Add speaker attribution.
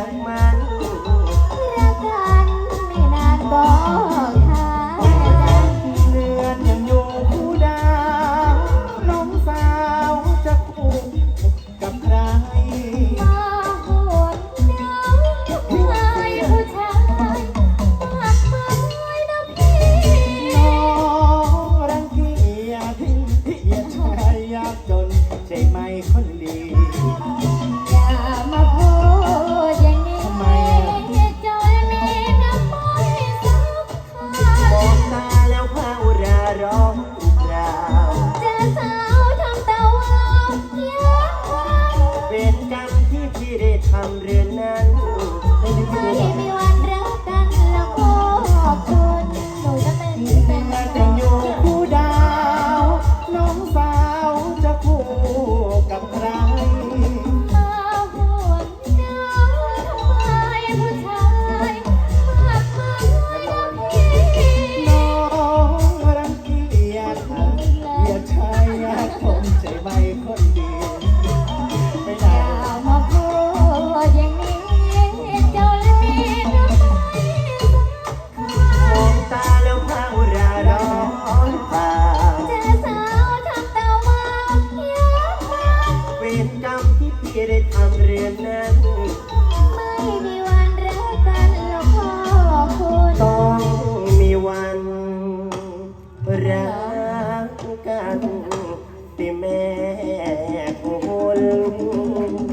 Speaker 1: า
Speaker 2: มา
Speaker 3: farol ที่
Speaker 2: ได้
Speaker 1: ทำ
Speaker 3: เรือนนั้น
Speaker 2: ไม่มีวันรักกันห
Speaker 1: ร
Speaker 2: อกพ่
Speaker 1: อคุ
Speaker 3: ณต้องมี
Speaker 2: วันรักกันที่แม่คุณ